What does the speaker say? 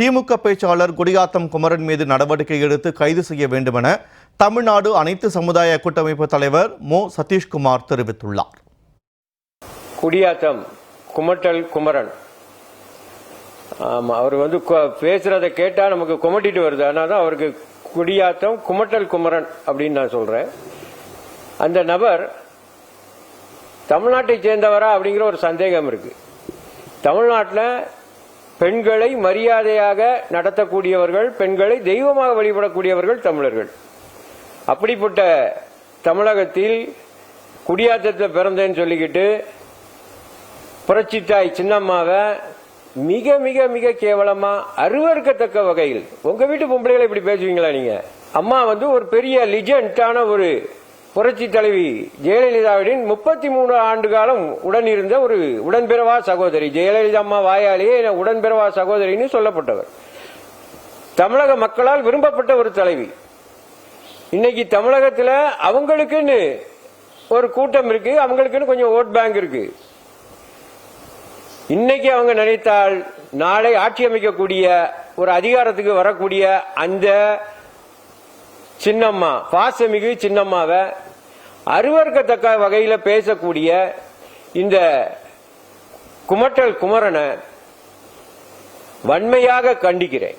திமுக பேச்சாளர் குடியாத்தம் குமரன் மீது நடவடிக்கை எடுத்து கைது செய்ய வேண்டுமென தமிழ்நாடு அனைத்து சமுதாய கூட்டமைப்பு தலைவர் மு. சதீஷ்குமார் தெரிவித்துள்ளார். குடியாத்தம் குமட்டல் குமரன். ஆமா அவர் வந்து கொ- பேசுறத கேட்டா நமக்கு குமட்டிட்டு வருது. அதனால தான் அவருக்கு குடியாத்தம் குமட்டல் குமரன் அப்படின்னு நான் சொல்றேன். அந்த நபர் தமிழ்நாட்டை சேர்ந்தவரா அப்படிங்கிற ஒரு சந்தேகம் இருக்கு. தமிழ்நாட்டில் பெண்களை மரியாதையாக நடத்தக்கூடியவர்கள் பெண்களை தெய்வமாக வழிபடக்கூடியவர்கள் தமிழர்கள். அப்படிப்பட்ட தமிழகத்தில் குடியாத்தத்தில் பிறந்தேன்னு சொல்லிக்கிட்டு புரட்சித்தாய் சின்னம்மாவை மிக மிக மிக கேவலமா அருவருக்கத்தக்க வகையில் உங்க வீட்டு பொம்பளைகளை இப்படி பேசுவீங்களா நீங்க? அம்மா வந்து ஒரு பெரிய லிஜெண்டான ஒரு புரட்சி தலைவி ஜெயலலிதாவிடன் முப்பத்தி மூணு ஆண்டு காலம் உடன் இருந்த ஒரு உடன்பிறவா சகோதரி. ஜெயலலிதா அம்மா வாயாலேயே உடன்பிறவா சகோதரின்னு சொல்லப்பட்டவர். தமிழக மக்களால் விரும்பப்பட்ட ஒரு தலைவி. இன்னைக்கு தமிழகத்தில் அவங்களுக்குன்னு ஒரு கூட்டம் இருக்கு அவங்களுக்குன்னு கொஞ்சம் ஓட் பேங்க் இருக்கு. இன்னைக்கு அவங்க நினைத்தால் நாளை ஆட்சி அமைக்கக்கூடிய ஒரு அதிகாரத்துக்கு வரக்கூடிய அந்த சின்னம்மா பாசமிகு சின்னம்மாவை அருவருக்கத்தக்க வகையில பேசக்கூடிய இந்த குமட்டல் குமரனை வன்மையாக கண்டிக்கிறேன்.